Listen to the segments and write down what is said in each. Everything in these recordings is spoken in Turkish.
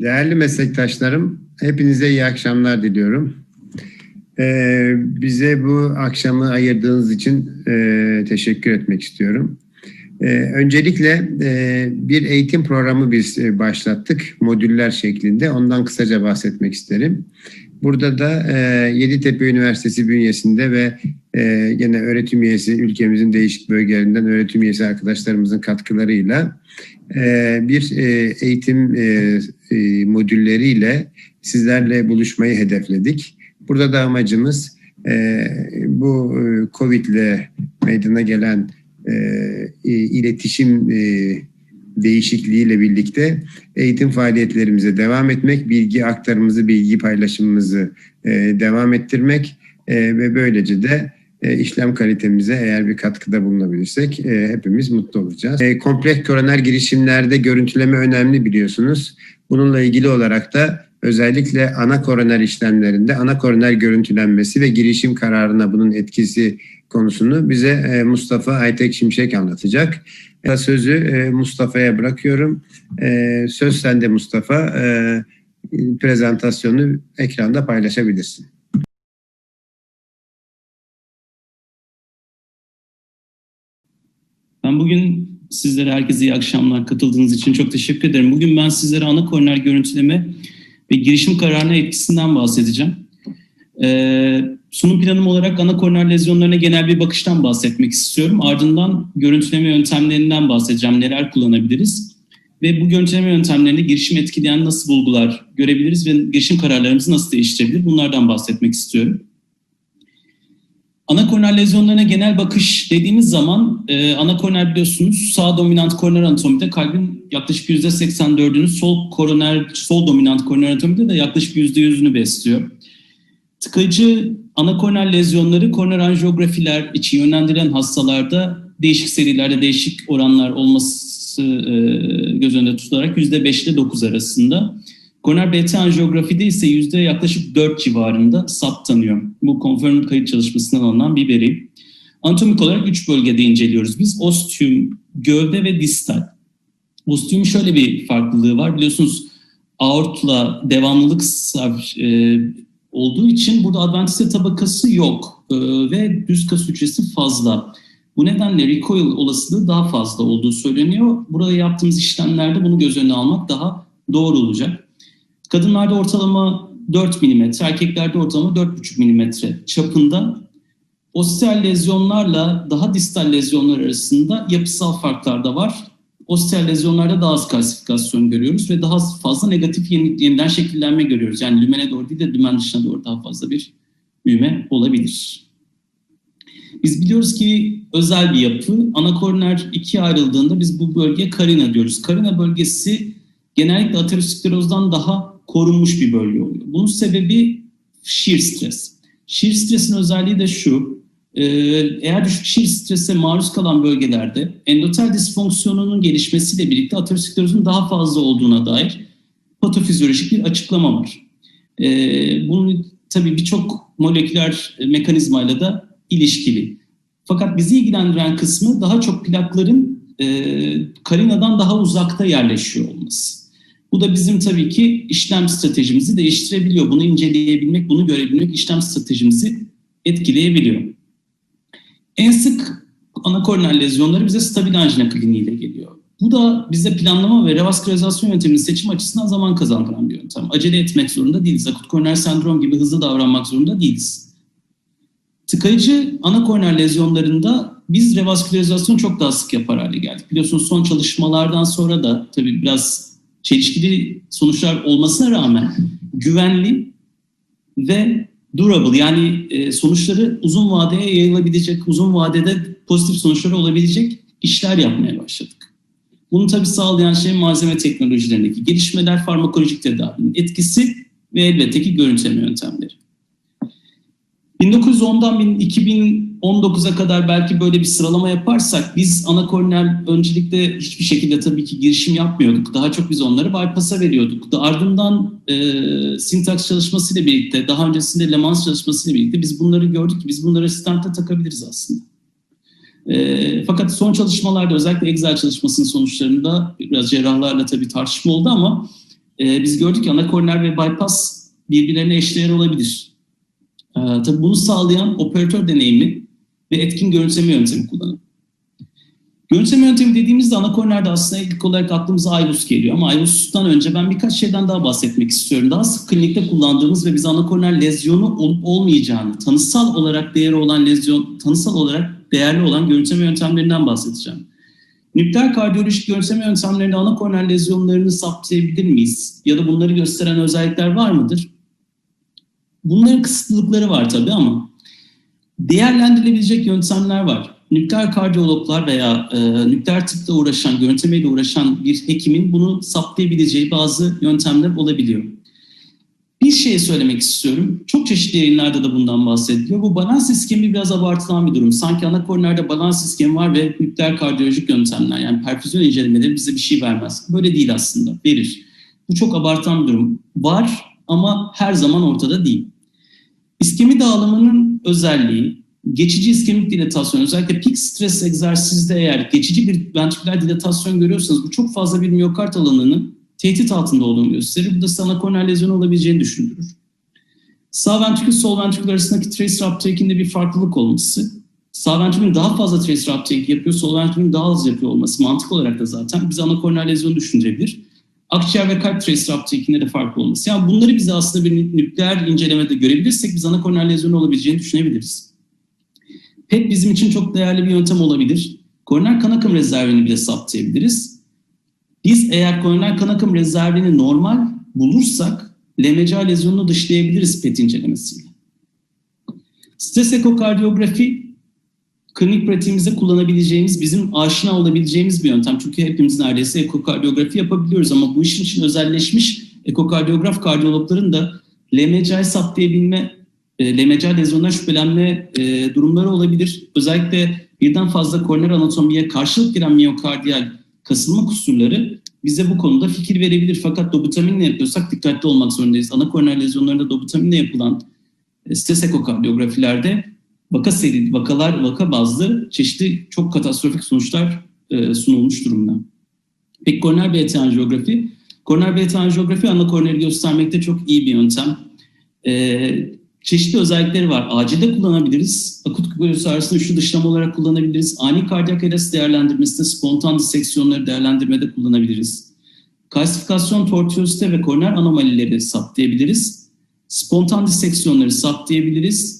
Değerli meslektaşlarım, hepinize iyi akşamlar diliyorum. Ee, bize bu akşamı ayırdığınız için e, teşekkür etmek istiyorum. Ee, öncelikle e, bir eğitim programı biz e, başlattık, modüller şeklinde. Ondan kısaca bahsetmek isterim. Burada da e, Yeditepe Üniversitesi bünyesinde ve e, gene öğretim üyesi, ülkemizin değişik bölgelerinden öğretim üyesi arkadaşlarımızın katkılarıyla e, bir e, eğitim e, e, modülleriyle sizlerle buluşmayı hedefledik. Burada da amacımız e, bu e, COVID ile meydana gelen e, iletişim değişikliğiyle birlikte eğitim faaliyetlerimize devam etmek, bilgi aktarımızı, bilgi paylaşımımızı devam ettirmek ve böylece de işlem kalitemize eğer bir katkıda bulunabilirsek hepimiz mutlu olacağız. E, kompleks koroner girişimlerde görüntüleme önemli biliyorsunuz. Bununla ilgili olarak da özellikle ana koroner işlemlerinde ana koroner görüntülenmesi ve girişim kararına bunun etkisi konusunu bize e, Mustafa Aytek Şimşek anlatacak. Sözü e, Mustafa'ya bırakıyorum. E, söz sende Mustafa. Prezentasyonu ekranda paylaşabilirsin. Ben bugün sizlere herkese iyi akşamlar katıldığınız için çok teşekkür ederim. Bugün ben sizlere ana koroner görüntüleme ve girişim kararına etkisinden bahsedeceğim. Ee, sunum planım olarak ana koroner lezyonlarına genel bir bakıştan bahsetmek istiyorum. Ardından görüntüleme yöntemlerinden bahsedeceğim. Neler kullanabiliriz? Ve bu görüntüleme yöntemlerinde girişim etkileyen nasıl bulgular görebiliriz ve girişim kararlarımızı nasıl değiştirebilir? Bunlardan bahsetmek istiyorum. Ana koroner lezyonlarına genel bakış dediğimiz zaman e, ana koroner biliyorsunuz sağ dominant koroner anatomide kalbin yaklaşık %84'ünü sol koroner sol dominant koroner anatomide de yaklaşık %100'ünü besliyor. Tıkacı ana koroner lezyonları koroner anjiyografiler için yönlendirilen hastalarda değişik serilerde değişik oranlar olması e, göz önünde tutularak %5 ile 9 arasında. Koroner BT anjiyografide ise yüzde yaklaşık 4 civarında saptanıyor. Bu confirmed kayıt çalışmasından alınan bir veri. Anatomik olarak 3 bölgede inceliyoruz biz. Ostium, gövde ve distal. Ostium şöyle bir farklılığı var. Biliyorsunuz aortla devamlılık e, olduğu için burada adventiste tabakası yok e, ve düz kas hücresi fazla. Bu nedenle recoil olasılığı daha fazla olduğu söyleniyor. Burada yaptığımız işlemlerde bunu göz önüne almak daha doğru olacak. Kadınlarda ortalama 4 mm, erkeklerde ortalama 4,5 mm çapında osteal lezyonlarla daha distal lezyonlar arasında yapısal farklar da var. Osteal lezyonlarda daha az kalsifikasyon görüyoruz ve daha fazla negatif yeni, yeniden şekillenme görüyoruz. Yani lümene doğru değil de lümen dışına doğru daha fazla bir büyüme olabilir. Biz biliyoruz ki özel bir yapı. Anakoroner ikiye ayrıldığında biz bu bölgeye karina diyoruz. Karina bölgesi genellikle aterosklerozdan daha korunmuş bir bölge oluyor. Bunun sebebi shear stres. Shear stresin özelliği de şu, e, eğer düşük shear strese maruz kalan bölgelerde endotel disfonksiyonunun gelişmesiyle birlikte aterosklerozun daha fazla olduğuna dair patofizyolojik bir açıklama var. E, bunun tabii birçok moleküler mekanizmayla da ilişkili. Fakat bizi ilgilendiren kısmı daha çok plakların e, karinadan daha uzakta yerleşiyor olması. Bu da bizim tabii ki işlem stratejimizi değiştirebiliyor. Bunu inceleyebilmek, bunu görebilmek işlem stratejimizi etkileyebiliyor. En sık anakoroner lezyonları bize stabil angina kliniğiyle geliyor. Bu da bize planlama ve revaskülarizasyon yöntemini seçim açısından zaman kazandıran bir yöntem. Acele etmek zorunda değiliz. Akut koroner sendrom gibi hızlı davranmak zorunda değiliz. Tıkayıcı anakoroner lezyonlarında biz revaskülarizasyon çok daha sık yapar hale geldik. Biliyorsunuz son çalışmalardan sonra da tabii biraz çelişkili sonuçlar olmasına rağmen güvenli ve durable yani e, sonuçları uzun vadeye yayılabilecek, uzun vadede pozitif sonuçları olabilecek işler yapmaya başladık. Bunu tabii sağlayan şey malzeme teknolojilerindeki gelişmeler, farmakolojik tedavinin etkisi ve elbette ki görüntüleme yöntemleri. 1910'dan 2019'a kadar belki böyle bir sıralama yaparsak biz anakornel öncelikle hiçbir şekilde tabii ki girişim yapmıyorduk. Daha çok biz onları bypass'a veriyorduk. Ardından e, sintaks çalışmasıyla birlikte, daha öncesinde Lemans çalışmasıyla birlikte biz bunları gördük ki biz bunları stenta takabiliriz aslında. E, fakat son çalışmalarda özellikle Excel çalışmasının sonuçlarında biraz cerrahlarla tabii tartışma oldu ama e, biz gördük ki ana koroner ve bypass birbirlerine eşdeğer olabilir. E, tabii bunu sağlayan operatör deneyimi ve etkin görüntüleme yöntemi kullanın. Görüntüleme yöntemi dediğimizde ana koronerde aslında ilk olarak aklımıza IVUS geliyor ama IVUS'tan önce ben birkaç şeyden daha bahsetmek istiyorum. Daha sık klinikte kullandığımız ve biz ana koroner lezyonu olup olmayacağını, tanısal olarak değeri olan lezyon, tanısal olarak değerli olan görüntüleme yöntemlerinden bahsedeceğim. Nükleer kardiyolojik görüntüleme yöntemlerinde ana koroner lezyonlarını saptayabilir miyiz? Ya da bunları gösteren özellikler var mıdır? Bunların kısıtlılıkları var tabii ama değerlendirilebilecek yöntemler var. Nükleer kardiyologlar veya e, nükleer tıpla uğraşan, görüntülemeyle uğraşan bir hekimin bunu saptayabileceği bazı yöntemler olabiliyor. Bir şey söylemek istiyorum. Çok çeşitli yayınlarda da bundan bahsediliyor. Bu balans iskemi biraz abartılan bir durum. Sanki ana koronerde balans iskemi var ve nükleer kardiyolojik yöntemler yani perfüzyon incelemeleri bize bir şey vermez. Böyle değil aslında. Verir. Bu çok abartılan bir durum. Var ama her zaman ortada değil. İskemi dağılımının özelliği, geçici iskemik dilatasyon, özellikle pik stres egzersizde eğer geçici bir ventriküler dilatasyon görüyorsanız bu çok fazla bir miyokart alanının tehdit altında olduğunu gösterir. Bu da sana koroner lezyonu olabileceğini düşündürür. Sağ ventrikül sol ventrikül arasındaki tracer uptake'inde bir farklılık olması, sağ ventrikülün daha fazla tracer uptake yapıyor, sol ventrikülün daha az yapıyor olması mantık olarak da zaten bize ana koroner lezyonu düşündürebilir. Akciğer ve kalp tracer uptake'inde de farklı olması. Yani bunları bize aslında bir nükleer incelemede görebilirsek biz ana koroner lezyonu olabileceğini düşünebiliriz. PET bizim için çok değerli bir yöntem olabilir. Koroner kan akım rezervini bile saptayabiliriz. Biz eğer koroner kan akım rezervini normal bulursak LMCA lezyonunu dışlayabiliriz PET incelemesiyle. Stres ekokardiyografi klinik pratiğimizde kullanabileceğimiz, bizim aşina olabileceğimiz bir yöntem. Çünkü hepimiz neredeyse ekokardiyografi yapabiliyoruz ama bu işin için özelleşmiş ekokardiyograf kardiyologların da LMCA'yı saptayabilme, e, LMCA lezyondan şüphelenme e, durumları olabilir. Özellikle birden fazla koroner anatomiye karşılık gelen miyokardiyal kasılma kusurları bize bu konuda fikir verebilir. Fakat dobutaminle yapıyorsak dikkatli olmak zorundayız. Ana koroner lezyonlarında dobutaminle yapılan e, stres ekokardiyografilerde vaka seri, vakalar, vaka bazlı çeşitli çok katastrofik sonuçlar e, sunulmuş durumda. Peki koroner BT anjiyografi? Koroner BT anjiyografi ana koroneri göstermekte çok iyi bir yöntem. E, çeşitli özellikleri var. Acilde kullanabiliriz. Akut göğüs ağrısını üçlü dışlama olarak kullanabiliriz. Ani kardiyak arrest değerlendirmesinde spontan diseksiyonları değerlendirmede kullanabiliriz. Kalsifikasyon, tortiyosite ve koroner anomalileri saptayabiliriz. Spontan diseksiyonları saptayabiliriz.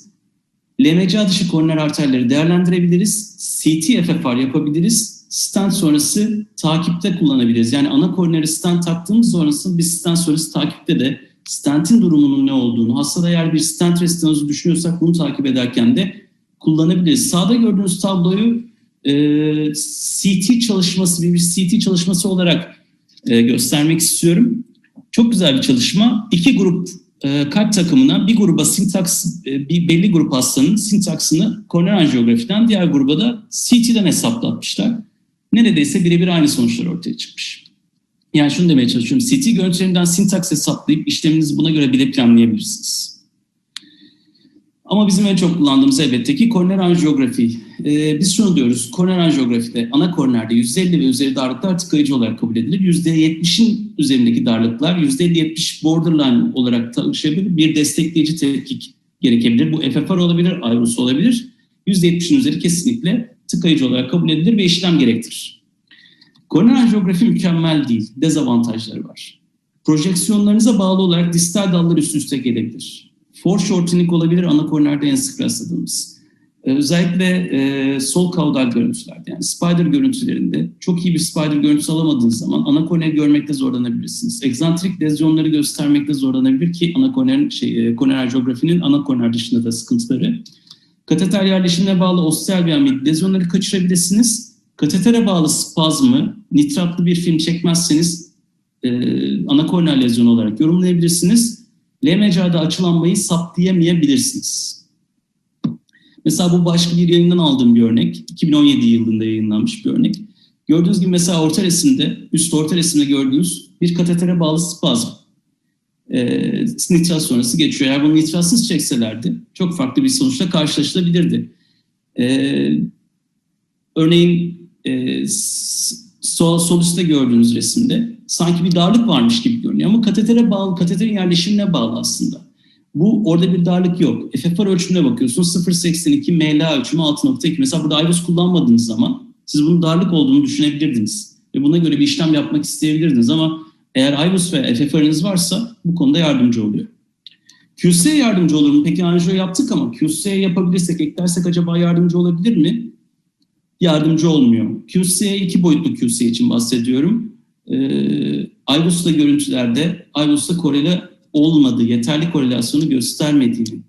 LMCA dışı koroner arterleri değerlendirebiliriz. CT FFR yapabiliriz. Stent sonrası takipte kullanabiliriz. Yani ana koroneri stent taktığımız sonrasında bir stent sonrası takipte de stentin durumunun ne olduğunu, hastada eğer bir stent restenozu düşünüyorsak bunu takip ederken de kullanabiliriz. Sağda gördüğünüz tabloyu e, CT çalışması, bir, bir CT çalışması olarak e, göstermek istiyorum. Çok güzel bir çalışma. İki grup e, kalp takımına bir gruba sintaks, e, bir belli grup hastanın sintaksını koroner anjiyografiden, diğer gruba da CT'den hesaplatmışlar. Neredeyse birebir aynı sonuçlar ortaya çıkmış. Yani şunu demeye çalışıyorum. CT görüntülerinden sintaks hesaplayıp işleminizi buna göre bile planlayabilirsiniz. Ama bizim en çok kullandığımız elbette ki koroner anjiyografi. Ee, biz şunu diyoruz, koroner anjiyografide ana koronerde %50 ve üzeri darlıklar tıkayıcı olarak kabul edilir. %70'in üzerindeki darlıklar %50-70 borderline olarak tanışabilir. Bir destekleyici tetkik gerekebilir. Bu FFR olabilir, IRUS olabilir. %70'in üzeri kesinlikle tıkayıcı olarak kabul edilir ve işlem gerektirir. Koroner anjiyografi mükemmel değil, dezavantajları var. Projeksiyonlarınıza bağlı olarak distal dallar üst üste gelebilir. Foreshortening olabilir ana koronerde en sık rastladığımız. Ee, özellikle e, sol kaudal görüntülerde yani spider görüntülerinde çok iyi bir spider görüntüsü alamadığınız zaman ana koroneri görmekte zorlanabilirsiniz. Egzantrik lezyonları göstermekte zorlanabilir ki ana koroner, şey, e, koroner anjiyografinin ana koroner dışında da sıkıntıları. Kateter yerleşimine bağlı osteal veya mid lezyonları kaçırabilirsiniz. Katetere bağlı spazmı, nitratlı bir film çekmezseniz e, ana koroner lezyonu olarak yorumlayabilirsiniz. LMCA'da açılanmayı saptayamayabilirsiniz. Mesela bu başka bir yayından aldığım bir örnek. 2017 yılında yayınlanmış bir örnek. Gördüğünüz gibi mesela orta resimde, üst orta resimde gördüğünüz bir katetere bağlı spazm. E, nitrat sonrası geçiyor. Eğer bunu nitratsız çekselerdi çok farklı bir sonuçla karşılaşılabilirdi. E, örneğin e, sol, sol üstte gördüğünüz resimde sanki bir darlık varmış gibi görünüyor ama katetere bağlı, kateterin yerleşimine bağlı aslında. Bu orada bir darlık yok. FFR ölçümüne bakıyorsun 0.82 MLA ölçümü 6.2. Mesela burada iris kullanmadığınız zaman siz bunun darlık olduğunu düşünebilirdiniz. Ve buna göre bir işlem yapmak isteyebilirdiniz ama eğer IVUS ve FFR'iniz varsa bu konuda yardımcı oluyor. QC'ye yardımcı olur mu? Peki anjiyo yaptık ama QC'ye yapabilirsek, eklersek acaba yardımcı olabilir mi? Yardımcı olmuyor. QC'ye iki boyutlu QC için bahsediyorum. Ee, IVUS'ta görüntülerde IVUS'ta korele olmadığı, yeterli korelasyonu göstermediğini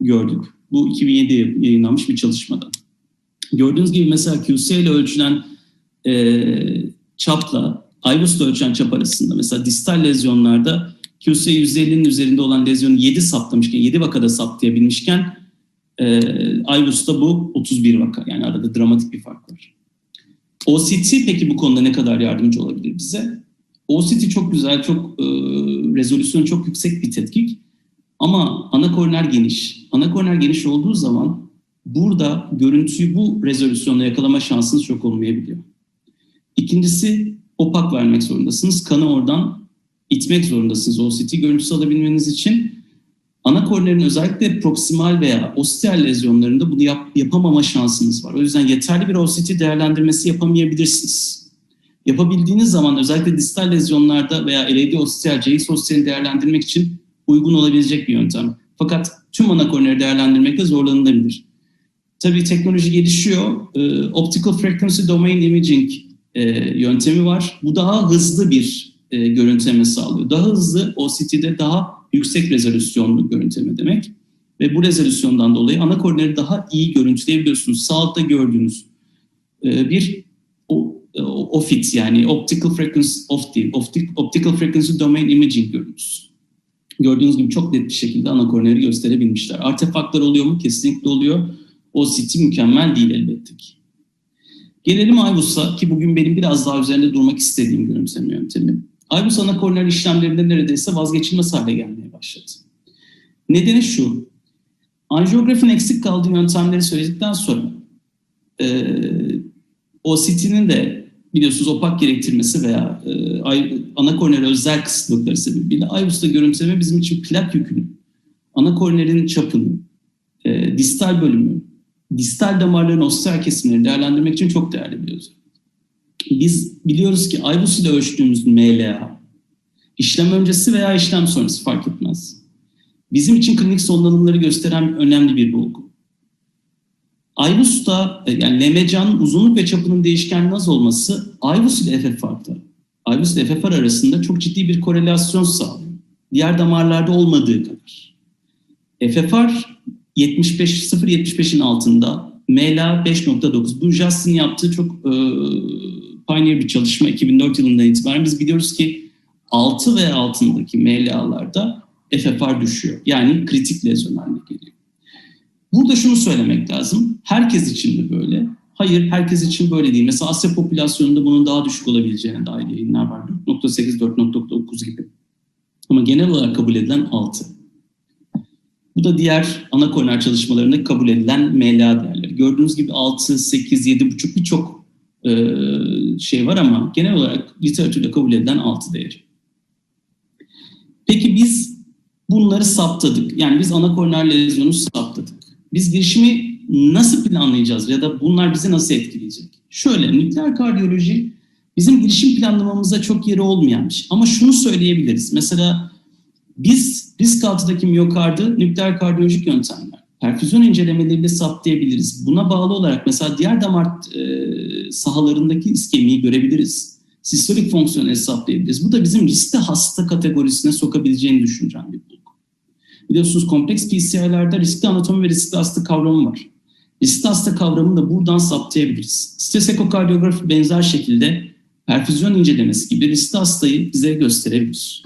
gördük. Bu 2007 yayınlanmış bir çalışmada. Gördüğünüz gibi mesela QC ile ölçülen e, çapla IVUS'la ölçülen çap arasında mesela distal lezyonlarda QC 150'nin üzerinde olan lezyonu 7 saptamışken, 7 vakada saptayabilmişken e, IVUS'ta bu 31 vaka. Yani arada dramatik bir fark var. OCT peki bu konuda ne kadar yardımcı olabilir bize? OCT çok güzel, çok e, rezolüsyonu çok yüksek bir tetkik. Ama ana koroner geniş. Ana koroner geniş olduğu zaman burada görüntüyü bu rezolüsyonla yakalama şansınız çok olmayabiliyor. İkincisi opak vermek zorundasınız. Kanı oradan itmek zorundasınız OCT görüntüsü alabilmeniz için. Ana koronerin özellikle proksimal veya ostial lezyonlarında bunu yap, yapamama şansınız var. O yüzden yeterli bir OCT değerlendirmesi yapamayabilirsiniz. Yapabildiğiniz zaman özellikle distal lezyonlarda veya LAD ostial, CX ostialini değerlendirmek için uygun olabilecek bir yöntem. Fakat tüm ana koroneri değerlendirmekte zorlanılabilir. Tabii teknoloji gelişiyor. Ee, Optical Frequency Domain Imaging e, yöntemi var. Bu daha hızlı bir e, görüntüleme sağlıyor. Daha hızlı OCT'de daha yüksek rezolüsyonlu görüntüleme demek. Ve bu rezolüsyondan dolayı ana koroneri daha iyi görüntüleyebiliyorsunuz. Sağ gördüğünüz e, bir o, o, yani Optical Frequency of the, Optical Frequency Domain Imaging görüntüsü. Gördüğünüz gibi çok net bir şekilde ana koroneri gösterebilmişler. Artefaktlar oluyor mu? Kesinlikle oluyor. OCT mükemmel değil elbette ki. Gelelim IVUS'a ki bugün benim biraz daha üzerinde durmak istediğim görüntüleme yöntemi. IVUS ana koroner işlemlerinde neredeyse vazgeçilmez hale gelmeye başladı. Nedeni şu, anjiyografinin eksik kaldığı yöntemleri söyledikten sonra e, OCT'nin de biliyorsunuz opak gerektirmesi veya e, ana koroner özel kısıtlıkları sebebiyle IVUS'ta görüntüleme bizim için plak yükünü, ana koronerin çapını, e, distal bölümü, distal damarların osteal kesimlerini değerlendirmek için çok değerli biliyoruz. Biz biliyoruz ki IVUS ile ölçtüğümüz MLA, işlem öncesi veya işlem sonrası fark etmez. Bizim için klinik sonlanımları gösteren önemli bir bulgu. IVUS'ta yani LMCA'nın uzunluk ve çapının değişkenliği az olması IVUS ile FFR'da, IVUS ile FFR arasında çok ciddi bir korelasyon sağlıyor. Diğer damarlarda olmadığı kadar. FFR 75 0.75'in altında MLA 5.9. Bu Justin yaptığı çok e, pioneer bir çalışma 2004 yılından itibaren biz biliyoruz ki 6 ve altındaki MLA'larda FFR düşüyor. Yani kritik lezyon haline geliyor. Burada şunu söylemek lazım. Herkes için mi böyle? Hayır, herkes için böyle değil. Mesela Asya popülasyonunda bunun daha düşük olabileceğine dair yayınlar var. 4.8, 4.9 gibi. Ama genel olarak kabul edilen 6. Bu da diğer ana koroner çalışmalarında kabul edilen MLA değerleri. Gördüğünüz gibi 6, 8, 7,5 birçok e, şey var ama genel olarak literatürde kabul edilen 6 değeri. Peki biz bunları saptadık. Yani biz ana koroner lezyonu saptadık. Biz girişimi nasıl planlayacağız ya da bunlar bizi nasıl etkileyecek? Şöyle, nükleer kardiyoloji bizim girişim planlamamızda çok yeri olmayanmış. Ama şunu söyleyebiliriz. Mesela biz risk altındaki miyokardı nükleer kardiyolojik yöntemler, perfüzyon incelemeleriyle saptayabiliriz. Buna bağlı olarak mesela diğer damar e, sahalarındaki iskemiyi görebiliriz. Sistolik fonksiyonu hesaplayabiliriz. Bu da bizim riskli hasta kategorisine sokabileceğini düşüneceğim bir bulgu. Biliyorsunuz kompleks PCI'lerde riskli anatomi ve riskli hasta kavramı var. Riskli hasta kavramını da buradan saptayabiliriz. Stres ekokardiyografi benzer şekilde perfüzyon incelemesi gibi riskli hastayı bize gösterebilir.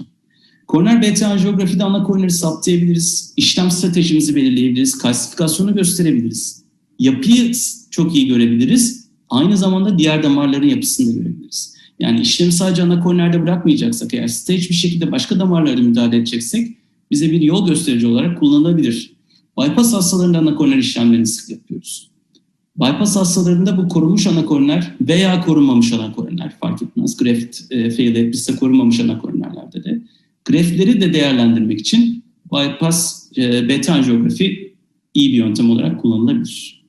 Koroner BT anjiyografide ana koroneri saptayabiliriz. İşlem stratejimizi belirleyebiliriz. Kalsifikasyonu gösterebiliriz. Yapıyı çok iyi görebiliriz. Aynı zamanda diğer damarların yapısını da görebiliriz. Yani işlemi sadece ana koronerde bırakmayacaksak eğer stage bir şekilde başka damarlara müdahale edeceksek bize bir yol gösterici olarak kullanılabilir. Bypass hastalarında ana koroner işlemlerini sık yapıyoruz. Bypass hastalarında bu korunmuş anakorner veya korunmamış anakorner fark etmez. Graft e, fail etmişse korunmamış anakornerlerde de. Graftleri de değerlendirmek için bypass e, beta anjiyografi iyi bir yöntem olarak kullanılabilir.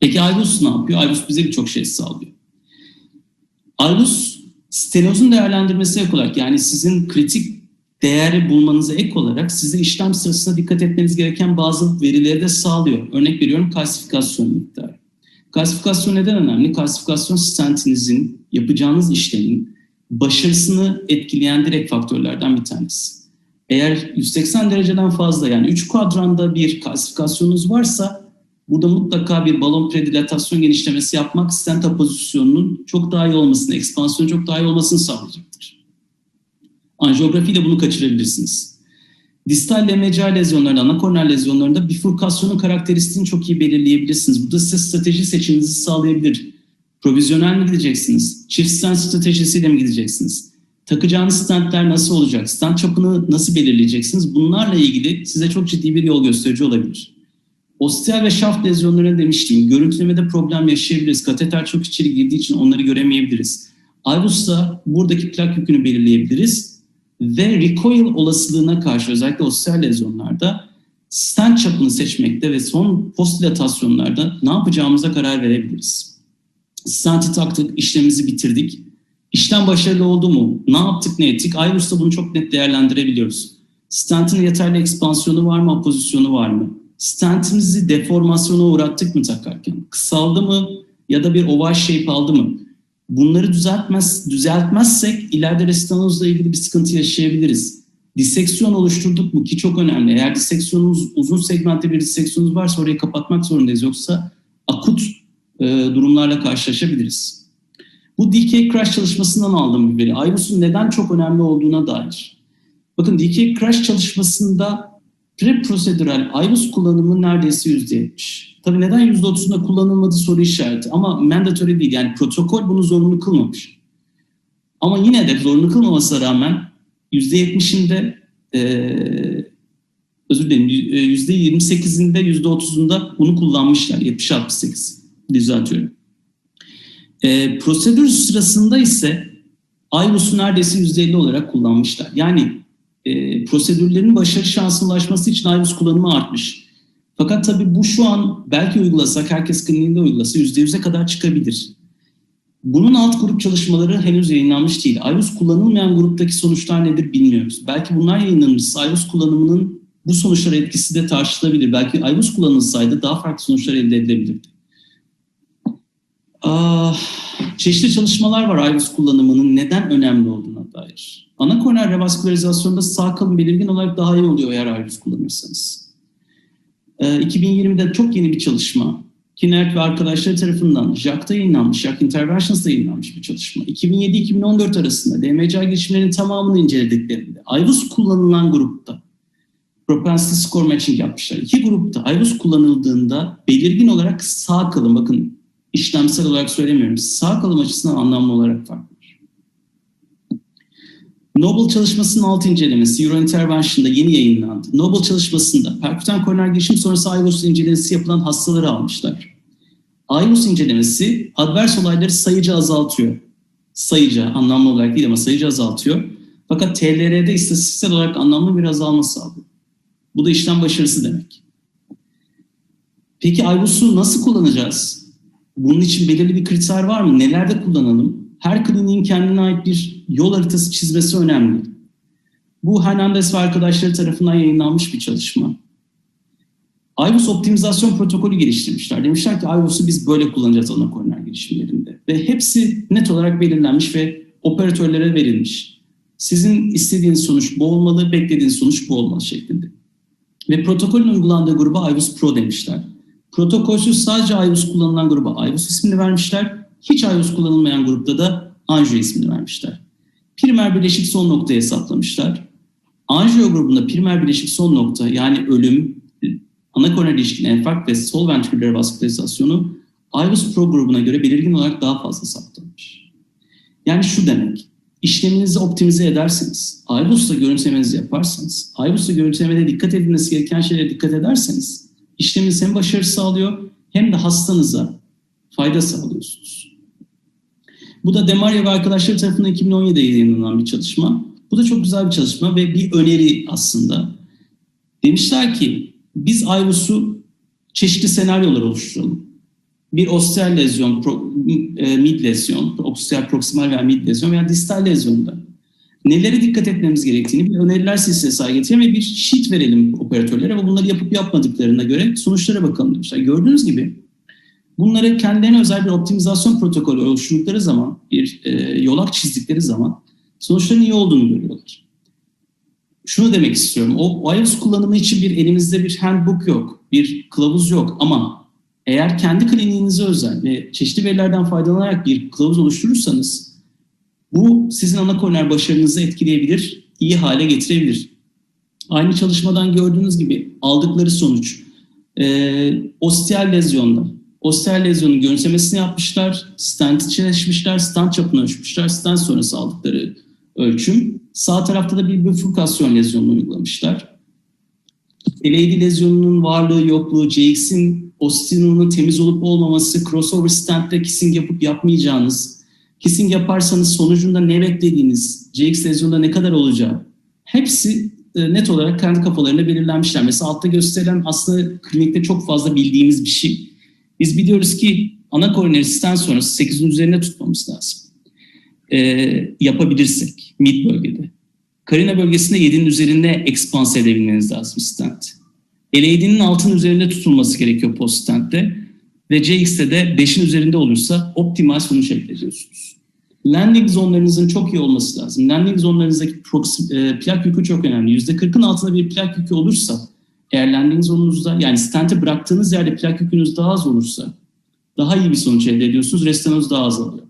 Peki IVUS ne yapıyor? IVUS bize birçok şey sağlıyor. IVUS stenozun değerlendirmesi olarak yani sizin kritik değeri bulmanıza ek olarak size işlem sırasında dikkat etmeniz gereken bazı verileri de sağlıyor. Örnek veriyorum kalsifikasyon miktarı. Kalsifikasyon neden önemli? Kalsifikasyon stentinizin, yapacağınız işlemin başarısını etkileyen direkt faktörlerden bir tanesi. Eğer 180 dereceden fazla yani 3 kuadranda bir kalsifikasyonunuz varsa burada mutlaka bir balon predilatasyon genişlemesi yapmak stent pozisyonunun çok daha iyi olmasını, ekspansiyonun çok daha iyi olmasını sağlayacaktır. Anjiyografiyle bunu kaçırabilirsiniz. Distal LMCA lezyonlarında, anakornal lezyonlarında bifurkasyonun karakteristiğini çok iyi belirleyebilirsiniz. Bu da size strateji seçiminizi sağlayabilir. Provizyonel mi gideceksiniz? Çift stent stratejisiyle mi gideceksiniz? Takacağınız stentler nasıl olacak? Stent çapını nasıl belirleyeceksiniz? Bunlarla ilgili size çok ciddi bir yol gösterici olabilir. Osteal ve şaft lezyonlarına demiştim. Görüntülemede problem yaşayabiliriz. Kateter çok içeri girdiği için onları göremeyebiliriz. IVUS'ta buradaki plak yükünü belirleyebiliriz ve recoil olasılığına karşı özellikle osteal lezyonlarda stent çapını seçmekte ve son postdilatasyonlarda ne yapacağımıza karar verebiliriz. Stent'i taktık, işlemimizi bitirdik. İşlem başarılı oldu mu? Ne yaptık, ne ettik? IVUS'ta bunu çok net değerlendirebiliyoruz. Stent'in yeterli ekspansiyonu var mı, pozisyonu var mı? Stentimizi deformasyona uğrattık mı takarken? Kısaldı mı ya da bir oval shape aldı mı? Bunları düzeltmez, düzeltmezsek ileride restanozla ilgili bir sıkıntı yaşayabiliriz. Diseksiyon oluşturduk mu ki çok önemli. Eğer diseksiyonunuz uzun segmentte bir diseksiyonunuz varsa orayı kapatmak zorundayız. Yoksa akut e, durumlarla karşılaşabiliriz. Bu DK crash çalışmasından aldığım bir veri. IVUS'un neden çok önemli olduğuna dair. Bakın DK crash çalışmasında preprosedüral IVUS kullanımı neredeyse %70. Tabii neden %30'unda kullanılmadı soru işareti ama mandatory değil yani protokol bunu zorunlu kılmamış. Ama yine de zorunlu kılmamasına rağmen %70'inde e, özür dilerim %28'inde %30'unda bunu kullanmışlar. 70-68 düzeltiyorum. E, prosedür sırasında ise IVUS'u neredeyse %50 olarak kullanmışlar. Yani e, prosedürlerin başarı şansına ulaşması için IVUS kullanımı artmış. Fakat tabii bu şu an belki uygulasak, herkes kliniğinde uygulasa %100'e kadar çıkabilir. Bunun alt grup çalışmaları henüz yayınlanmış değil. IVUS kullanılmayan gruptaki sonuçlar nedir bilmiyoruz. Belki bunlar yayınlanırsa IVUS kullanımının bu sonuçlara etkisi de tartışılabilir. Belki IVUS kullanılsaydı daha farklı sonuçlar elde edilebilirdi. Ah, çeşitli çalışmalar var IVUS kullanımının neden önemli olduğuna dair. Ana korneal revaskülarizasyonda sağ kalın belirgin olarak daha iyi oluyor eğer IVUS kullanırsanız. 2020'de çok yeni bir çalışma. Kinert ve arkadaşları tarafından JAC'ta yayınlanmış, JAC Interventions'da yayınlanmış bir çalışma. 2007-2014 arasında DMCA girişimlerinin tamamını incelediklerinde IVUS kullanılan grupta propensity score matching yapmışlar. İki grupta IVUS kullanıldığında belirgin olarak sağ kalın, bakın işlemsel olarak söylemiyorum, sağ kalım açısından anlamlı olarak farklı. Noble çalışmasının alt incelemesi Euro Intervention'da yeni yayınlandı. Noble çalışmasında perkütan koroner girişim sonrası IVUS incelemesi yapılan hastaları almışlar. IVUS incelemesi advers olayları sayıcı azaltıyor. Sayıcı, anlamlı olarak değil ama sayıcı azaltıyor. Fakat TLR'de istatistiksel olarak anlamlı bir azalma sağlıyor. Bu da işlem başarısı demek. Peki IVUS'u nasıl kullanacağız? Bunun için belirli bir kriter var mı? Nelerde kullanalım? Her kliniğin kendine ait bir yol haritası çizmesi önemli. Bu Hernandez ve arkadaşları tarafından yayınlanmış bir çalışma. IVUS optimizasyon protokolü geliştirmişler. Demişler ki IVUS'u biz böyle kullanacağız ana koroner girişimlerinde. Ve hepsi net olarak belirlenmiş ve operatörlere verilmiş. Sizin istediğiniz sonuç bu olmalı, beklediğiniz sonuç bu olmalı şeklinde. Ve protokolün uygulandığı gruba IVUS Pro demişler. Protokolsüz sadece IVUS kullanılan gruba IVUS ismini vermişler hiç iOS kullanılmayan grupta da Anjio ismini vermişler. Primer bileşik son noktayı hesaplamışlar. Anjio grubunda primer bileşik son nokta yani ölüm, ana koroner ilişkin enfarkt ve sol ventriküler vaskülarizasyonu iOS Pro grubuna göre belirgin olarak daha fazla saptanmış. Yani şu demek, işleminizi optimize ederseniz, iVus'la görüntülemenizi yaparsanız, iVus'la görüntülemede dikkat edilmesi gereken şeylere dikkat ederseniz, işleminiz hem başarı sağlıyor hem de hastanıza fayda sağlıyorsunuz. Bu da Demaria ve arkadaşları tarafından 2017'de yayınlanan bir çalışma. Bu da çok güzel bir çalışma ve bir öneri aslında. Demişler ki biz IVUS'u çeşitli senaryolar oluşturalım. Bir osteal lezyon, pro, e, mid lezyon, osteal proksimal veya mid lezyon veya distal lezyonda nelere dikkat etmemiz gerektiğini bir öneriler silsilesi haline getirelim ve bir sheet verelim operatörlere ve bunları yapıp yapmadıklarına göre sonuçlara bakalım demişler. Gördüğünüz gibi bunları kendilerine özel bir optimizasyon protokolü oluşturdukları zaman, bir e, yolak çizdikleri zaman sonuçların iyi olduğunu görüyorlar. Şunu demek istiyorum, o iOS kullanımı için bir elimizde bir handbook yok, bir kılavuz yok ama eğer kendi kliniğinize özel ve çeşitli verilerden faydalanarak bir kılavuz oluşturursanız bu sizin ana koroner başarınızı etkileyebilir, iyi hale getirebilir. Aynı çalışmadan gördüğünüz gibi aldıkları sonuç e, osteal lezyonda. Osteal lezyonun görüntülemesini yapmışlar, stent çalışmışlar, stent çapını ölçmüşler, stent sonrası aldıkları ölçüm. Sağ tarafta da bir bifurkasyon lezyonunu uygulamışlar. LAD lezyonunun varlığı yokluğu, CX'in ostinonun temiz olup olmaması, crossover stentte kissing yapıp yapmayacağınız, kissing yaparsanız sonucunda ne beklediğiniz, CX lezyonda ne kadar olacağı hepsi e, net olarak kendi kafalarında belirlenmişler. Mesela altta gösterilen aslında klinikte çok fazla bildiğimiz bir şey. Biz biliyoruz ki ana koroneri stent sonrası 8'in üzerine tutmamız lazım. E, yapabilirsek mid bölgede. Karina bölgesinde 7'nin üzerinde ekspanse edebilmeniz lazım stent. LAD'nin altın üzerinde tutulması gerekiyor post stentte ve CX'te de 5'in üzerinde olursa optimal sonuç elde ediyorsunuz. Landing zonlarınızın çok iyi olması lazım. Landing zonlarınızdaki e, plak yükü çok önemli. %40'ın altında bir plak yükü olursa eğer landing zonunuzda yani stent'i bıraktığınız yerde plak yükünüz daha az olursa daha iyi bir sonuç elde ediyorsunuz. Restanoz daha azalıyor.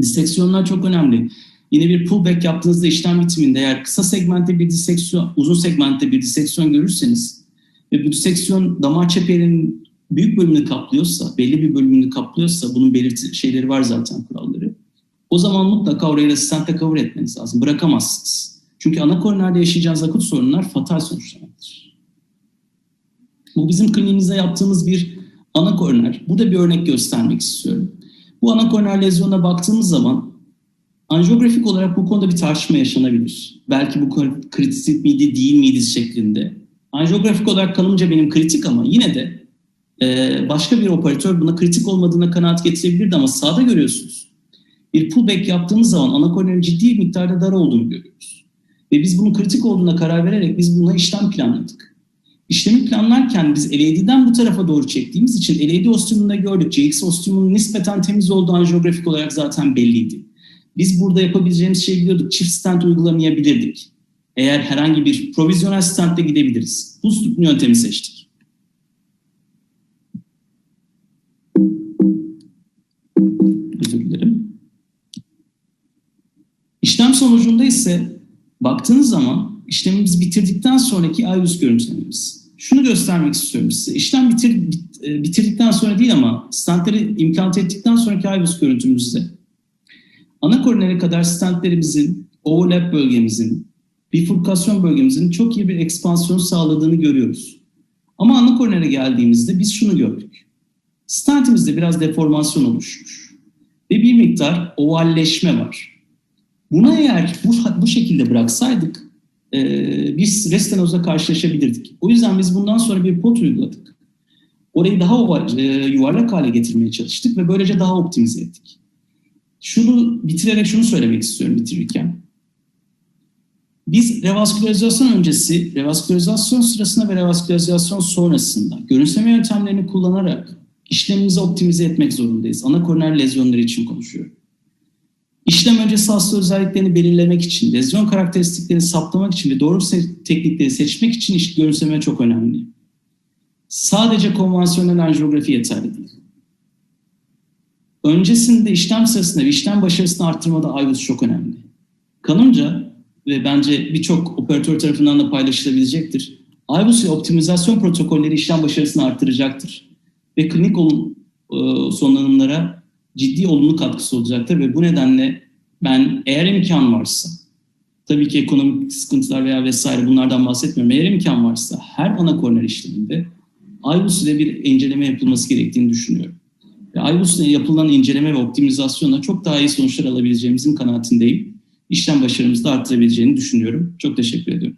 Diseksiyonlar çok önemli. Yine bir pullback yaptığınızda işlem bitiminde eğer kısa segmentte bir diseksiyon, uzun segmentte bir diseksiyon görürseniz ve bu diseksiyon damar çeperinin büyük bölümünü kaplıyorsa, belli bir bölümünü kaplıyorsa bunun belirti şeyleri var zaten kuralları. O zaman mutlaka orayı resistente cover etmeniz lazım. Bırakamazsınız. Çünkü ana koronerde yaşayacağınız akut sorunlar fatal sonuçlanabilir. Bu bizim kliniğimizde yaptığımız bir ana koroner. Burada bir örnek göstermek istiyorum. Bu ana koroner lezyona baktığımız zaman anjiyografik olarak bu konuda bir tartışma yaşanabilir. Belki bu kritik miydi değil miydi şeklinde. Anjiyografik olarak kanımca benim kritik ama yine de e, başka bir operatör buna kritik olmadığına kanaat getirebilirdi ama sağda görüyorsunuz. Bir pullback yaptığımız zaman ana koronerin ciddi miktarda dar olduğunu görüyoruz. Ve biz bunun kritik olduğuna karar vererek biz buna işlem planladık. İşlemi planlarken biz LAD'den bu tarafa doğru çektiğimiz için LAD ostiumunda gördük. CX ostiumunun nispeten temiz olduğu anjiyografik olarak zaten belliydi. Biz burada yapabileceğimiz şeyi biliyorduk. Çift stent uygulamayabilirdik. Eğer herhangi bir provizyonel stentle gidebiliriz. Bu yöntemi seçtik. Özür dilerim. İşlem sonucunda ise baktığınız zaman işlemimizi bitirdikten sonraki IVUS görüntülememiz. Şunu göstermek istiyorum size. İşlem bitir, bitirdikten sonra değil ama stentleri implant ettikten sonraki IVUS görüntümüzde ana koronere kadar stentlerimizin, overlap bölgemizin, bifurkasyon bölgemizin çok iyi bir ekspansiyon sağladığını görüyoruz. Ama ana koronere geldiğimizde biz şunu gördük. Stentimizde biraz deformasyon oluşmuş. Ve bir miktar ovalleşme var. Buna eğer bu, bu şekilde bıraksaydık e, biz restenozla karşılaşabilirdik. O yüzden biz bundan sonra bir pot uyguladık. Orayı daha e, yuvarlak hale getirmeye çalıştık ve böylece daha optimize ettik. Şunu bitirerek şunu söylemek istiyorum bitirirken. Biz revaskülarizasyon öncesi, revaskülarizasyon sırasında ve revaskülarizasyon sonrasında görüntüleme yöntemlerini kullanarak işlemimizi optimize etmek zorundayız. Ana koroner lezyonları için konuşuyorum. İşlem öncesi hasta özelliklerini belirlemek için, lezyon karakteristiklerini saptamak için ve doğru teknikleri seçmek için iş görüntüleme çok önemli. Sadece konvansiyonel anjiyografi yeterli değil. Öncesinde işlem sırasında ve işlem başarısını arttırmada IVUS çok önemli. Kanımca ve bence birçok operatör tarafından da paylaşılabilecektir. IVUS ve optimizasyon protokolleri işlem başarısını arttıracaktır. Ve klinik olum, sonlanımlara ciddi olumlu katkısı olacaktır ve bu nedenle ben eğer imkan varsa, tabii ki ekonomik sıkıntılar veya vesaire bunlardan bahsetmiyorum. Eğer imkan varsa her ana koroner işleminde iBus bir inceleme yapılması gerektiğini düşünüyorum. Ve iBus yapılan inceleme ve optimizasyonla çok daha iyi sonuçlar alabileceğimizin kanaatindeyim. İşlem başarımızı da arttırabileceğini düşünüyorum. Çok teşekkür ediyorum.